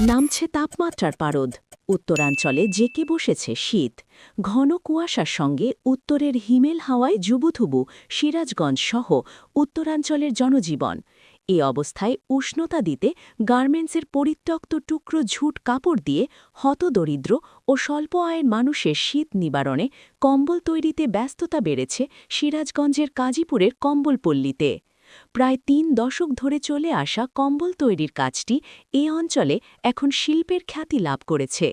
নামছে তাপমাত্রার পারদ। উত্তরাঞ্চলে জেকে বসেছে শীত। ঘন কুয়াশার সঙ্গে উত্তরের হিমেল হাওয়ায় জুবুথুবু সিরাজগঞ্জ সহ উত্তরাঞ্চলের জনজীবন। এ অবস্থায় উষ্ণতা দিতে গার্মেন্টসের পরিত্যক্ত টুকরো ঝুট কাপড় দিয়ে হতদরিদ্র ও স্বল্প আয়ের মানুষের শীত নিবারণে কম্বল তৈরিতে ব্যস্ততা বেড়েছে সিরাজগঞ্জের কাজীপুরের কম্বলপল্লীতে। প্রায় তিন দশক ধরে চলে আসা কম্বল তৈরির কাজটি এ অঞ্চলে এখন শিল্পের খ্যাতি লাভ করেছে।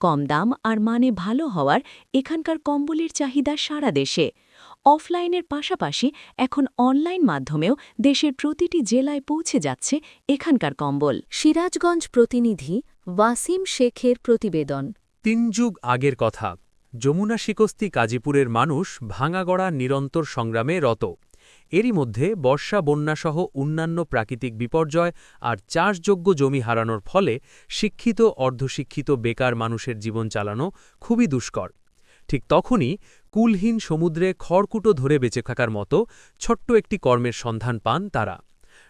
কম দাম আর মানে ভালো হওয়ার এখানকার কম্বলের চাহিদা সারা দেশে। অফলাইনের পাশাপাশি এখন অনলাইন মাধ্যমেও দেশের প্রতিটি জেলায় পৌঁছে যাচ্ছে এখানকার কম্বল। সিরাজগঞ্জ প্রতিনিধি ওয়াসিম শেখের প্রতিবেদন। তিন যুগ আগের কথা। যমুনা শিকস্তি কাজীপুরের মানুষ ভাঙাগড়া নিরন্তর সংগ্রামে রত। এরই মধ্যে বর্ষা, বন্যাসহ অন্যান্য প্রাকৃতিক বিপর্যয় আর চাষযোগ্য জমি হারানোর ফলে শিক্ষিত, অর্ধশিক্ষিত বেকার মানুষের জীবন চালানো খুবই দুষ্কর। ঠিক তখনই কুলহীন সমুদ্রে খড়কুটো ধরে বেঁচে থাকার মতো ছোট্ট একটি কর্মের সন্ধান পান তারা।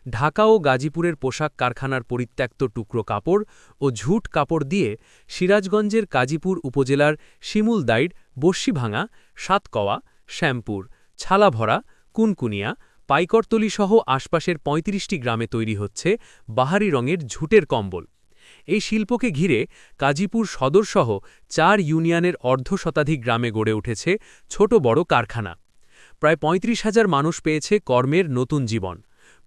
ঢাকা ও গাজীপুরের পোশাক কারখানার পরিত্যক্ত টুকরো কাপড় ও ঝুট কাপড় দিয়ে সিরাজগঞ্জের কাজীপুর উপজেলার শিমুলদাইড় বস্যিভাঙা সাতকওয়া, শ্যামপুর, ছালাভরা কুনকুনিয়া পাইকরতলিসহ আশপাশের ৩৫টি গ্রামে তৈরি হচ্ছে বাহারি রঙের ঝুটের কম্বল। এই শিল্পকে ঘিরে কাজীপুর সদরসহ চার ইউনিয়নের অর্ধশতাধিক গ্রামে গড়ে উঠেছে ছোট বড় কারখানা। প্রায় পঁয়ত্রিশ হাজার মানুষ পেয়েছে কর্মের নতুন জীবন।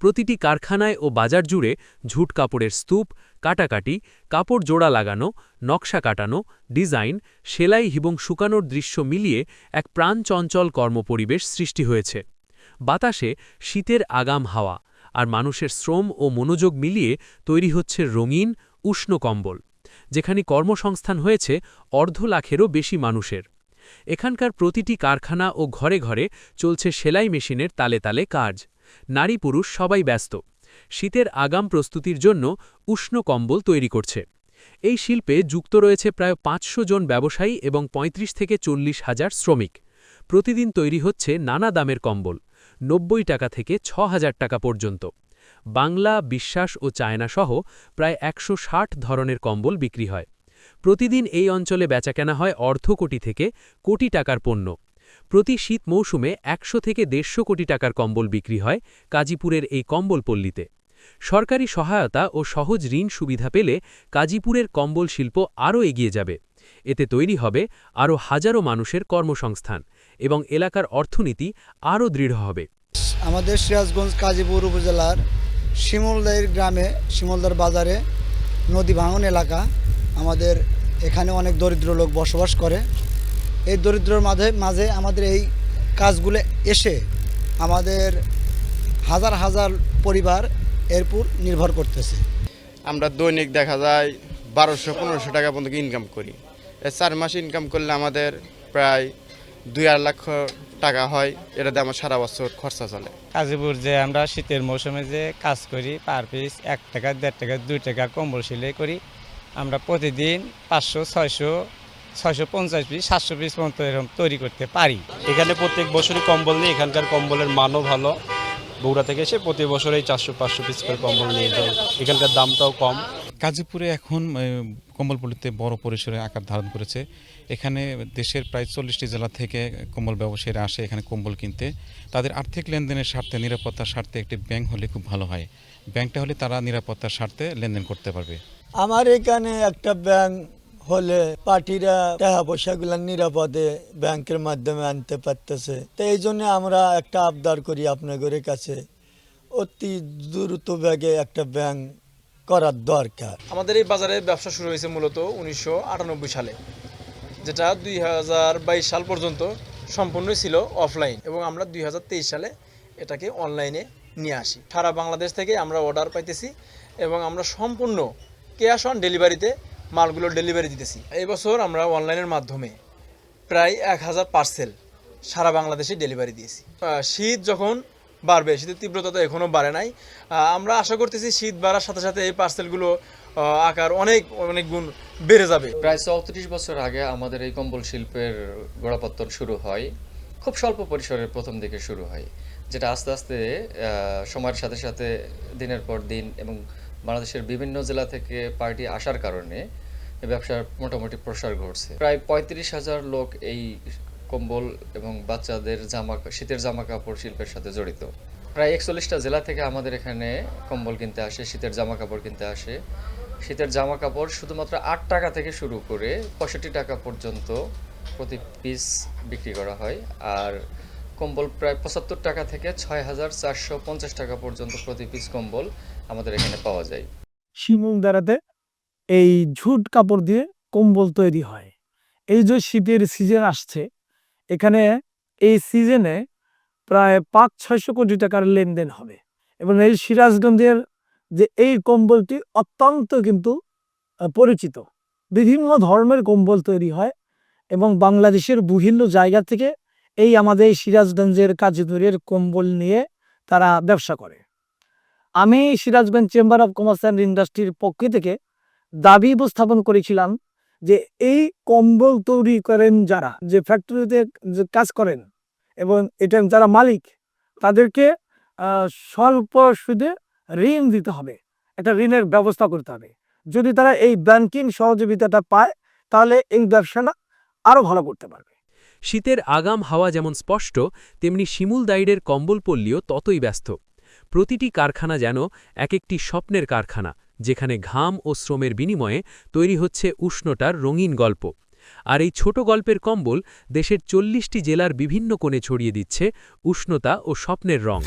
প্রতিটি কারখানায় ও বাজার জুড়ে ঝুট কাপড়ের স্তূপ, কাটাকাটি, কাপড় জোড়া লাগানো, নকশা কাটানো, ডিজাইন, সেলাই এবং শুকানোর দৃশ্য মিলিয়ে এক প্রাণচঞ্চল কর্মপরিবেশ সৃষ্টি হয়েছে। বাতাসে শীতের আগাম হাওয়া আর মানুষের শ্রম ও মনোযোগ মিলিয়ে তৈরি হচ্ছে রঙিন, উষ্ণ কম্বল, যেখানে কর্মসংস্থান হয়েছে অর্ধ লাখেরও বেশি মানুষের। এখানকার প্রতিটি কারখানা ও ঘরে ঘরে চলছে সেলাই মেশিনের তালে তালে কাজ। নারী পুরুষ সবাই ব্যস্ত। শীতের আগাম প্রস্তুতির জন্য উষ্ণ কম্বল তৈরি করছে। এই শিল্পে যুক্ত রয়েছে প্রায় পাঁচশো জন ব্যবসায়ী এবং ৩৫ থেকে চল্লিশ হাজার শ্রমিক। প্রতিদিন তৈরি হচ্ছে নানা দামের কম্বল। নব্বই টাকা থেকে ছ হাজার টাকা পর্যন্ত। বাংলা, বিশ্বাস ও চায়নাসহ প্রায় একশো ষাট ধরনের কম্বল বিক্রি হয়। প্রতিদিন এই অঞ্চলে বেচাকেনা হয় অর্ধ কোটি থেকে কোটি টাকার পণ্য। প্রতি শীত মৌসুমে একশো থেকে দেড়শো কোটি টাকার কম্বল বিক্রি হয় কাজীপুরের এই কম্বলপল্লীতে সরকারি সহায়তা ও সহজ ঋণ সুবিধা পেলে কাজীপুরের কম্বল শিল্প আরও এগিয়ে যাবে। এতে তৈরি হবে আরও হাজারো মানুষের কর্মসংস্থান। এবং এলাকার অর্থনীতি আরও দৃঢ় হবে। আমাদের সিরাজগঞ্জ কাজীপুর উপজেলার শিমলদাইর গ্রামে শিমলদার বাজারে নদী ভাঙন এলাকা আমাদের এখানে অনেক দরিদ্র লোক বসবাস করে। এই দরিদ্রর মাঝে মাঝে আমাদের এই কাজগুলো এসে আমাদের হাজার হাজার পরিবার এরপর নির্ভর করতেছে। আমরা দৈনিক দেখা যায় বারোশো পনেরোশো টাকা পর্যন্ত ইনকাম করি। চার মাস ইনকাম করলে আমাদের প্রায় দুই আড় লক্ষ টাকা হয় এটাতে আমার সারা বছর খরচা চলে। কাজীপুর যে আমরা শীতের মৌসুমে যে কাজ করি পার পিস এক টাকা দেড় টাকা দুই টাকা কম্বল সেলাই করি আমরা প্রতিদিন পাঁচশো ছয়শো ছয়শো পঞ্চাশ পিস সাতশো পিস পর্যন্ত এরকম তৈরি করতে পারি। এখানে প্রত্যেক বছরই কম্বল নিয়ে এখানকার কম্বলের মানও ভালো। বগুড়া থেকে এসে প্রতি বছরেই চারশো পাঁচশো পিস করে কম্বল নিয়ে যায় এখানকার দামটাও কম। গাজীপুরে এখন কম্বলপল্লীতে বড় পরিসরে আকার ধারণ করেছে। এখানে দেশের প্রায় চল্লিশটি জেলা থেকে কম্বল ব্যবসায়ীরা আসে এখানে কম্বল কিনতে। তাদের আর্থিক লেনদেনের স্বার্থে, নিরাপত্তার স্বার্থে একটি ব্যাংক হলে খুব ভালো হয়। ব্যাংকটা হলে তারা নিরাপত্তার স্বার্থে লেনদেন করতে পারবে। আমার এখানে একটা ব্যাংক হলে পার্টিরা টাকা পয়সাগুলো নিরাপদে ব্যাংকের মাধ্যমে আনতে পারতেছে। তো এই জন্য আমরা একটা আবদার করি আপনাদের কাছে। অতি দ্রুত ব্যাগে একটা ব্যাংক করার দরকার। আমাদের এই বাজারে ব্যবসা শুরু হয়েছে মূলত উনিশশো আটানব্বই সালে, যেটা দুই হাজার বাইশ সাল পর্যন্ত সম্পূর্ণ ছিল অফলাইন এবং আমরা দুই হাজার তেইশ সালে এটাকে অনলাইনে নিয়ে আসি। সারা বাংলাদেশ থেকে আমরা অর্ডার পাইতেছি এবং আমরা সম্পূর্ণ ক্যাশ অন ডেলিভারিতে মালগুলো ডেলিভারি দিতেছি। এই বছর আমরা অনলাইনের মাধ্যমে প্রায় এক হাজার পার্সেল সারা বাংলাদেশে ডেলিভারি দিয়েছি। শীত যখন বাড়বে। শীতের তীব্রতা তো এখনও বাড়ে নাই। আমরা আশা করতেছি শীত বাড়ার সাথে সাথে এই পার্সেলগুলো আকার অনেক অনেক গুণ বেড়ে যাবে। প্রায় চৌত্রিশ বছর আগে আমাদের এই কম্বল শিল্পের গোড়াপত্তন শুরু হয়। খুব স্বল্প পরিসরের প্রথম দিকে শুরু হয়, যেটা আস্তে আস্তে সময়ের সাথে সাথে দিনের পর দিন এবং বাংলাদেশের বিভিন্ন জেলা থেকে পার্টি আসার কারণে ব্যবসার মোটামুটি প্রসার ঘটছে। প্রায় পঁয়ত্রিশ হাজার লোক এই কম্বল এবং বাচ্চাদের জামা শীতের জামা কাপড় শিল্পের সাথে জড়িত। প্রায় একচল্লিশটা জেলা থেকে আমাদের এখানে কম্বল কিনতে আসে, শীতের জামা কাপড় কিনতে আসে। শীতের জামা কাপড় শুধুমাত্র আট টাকা থেকে শুরু করে পঁয়ষট্টি টাকা পর্যন্ত প্রতি পিস বিক্রি করা হয়। আর কম্বল প্রায় পঁচাত্তর টাকা থেকে ছয় হাজার চারশো পঞ্চাশ টাকা পর্যন্ত প্রতি পিস কম্বল আমাদের এখানে পাওয়া যায়। শিমুল শিমুলদারাতে এই ঝুট কাপড় দিয়ে কম্বল তৈরি হয়। এই যে শীতের সিজন আসছে এখানে এই সিজনে প্রায় পাঁচ, ছয়শো কোটি টাকার লেনদেন হবে। এবং এই সিরাজগঞ্জের যে এই কম্বলটি অত্যন্ত কিন্তু পরিচিত। বিভিন্ন ধর্মের কম্বল তৈরি হয় এবং বাংলাদেশের বিভিন্ন জায়গা থেকে এই আমাদের সিরাজগঞ্জের কাজীপুরের কম্বল নিয়ে তারা ব্যবসা করে। আমি Sirajganj chamber of commerce and ইন্ডাস্ট্রির পক্ষ থেকে দাবি উপস্থাপন করেছিলাম যে এই কম্বল তৈরি করেন যারা, যে ফ্যাক্টরিতে যে কাজ করেন এবং এটা যারা মালিক, তাদেরকে স্বল্প সুদে ঋণ দিতে হবে। একটা ঋণের ব্যবস্থা করতে হবে। যদি তারা এই ব্যাংকিং সহযোগিতাটা পায়, তাহলে এই ব্যবসাটা আরও ভালো করতে পারবে। শীতের আগাম হাওয়া যেমন স্পষ্ট, তেমনি শিমুল দাইডের কম্বল পল্লীও ততই ব্যস্ত। প্রতিটি কারখানা যেন এক একটি স্বপ্নের কারখানা। যেখানে ঘাম ও শ্রমের বিনিময়ে তৈরি হচ্ছে উষ্ণটার রঙিন গল্প। আর এই ছোট গল্পের কম্বল দেশের চল্লিশটি জেলার বিভিন্ন কোণে ছড়িয়ে দিচ্ছে উষ্ণতা ও স্বপ্নের রং।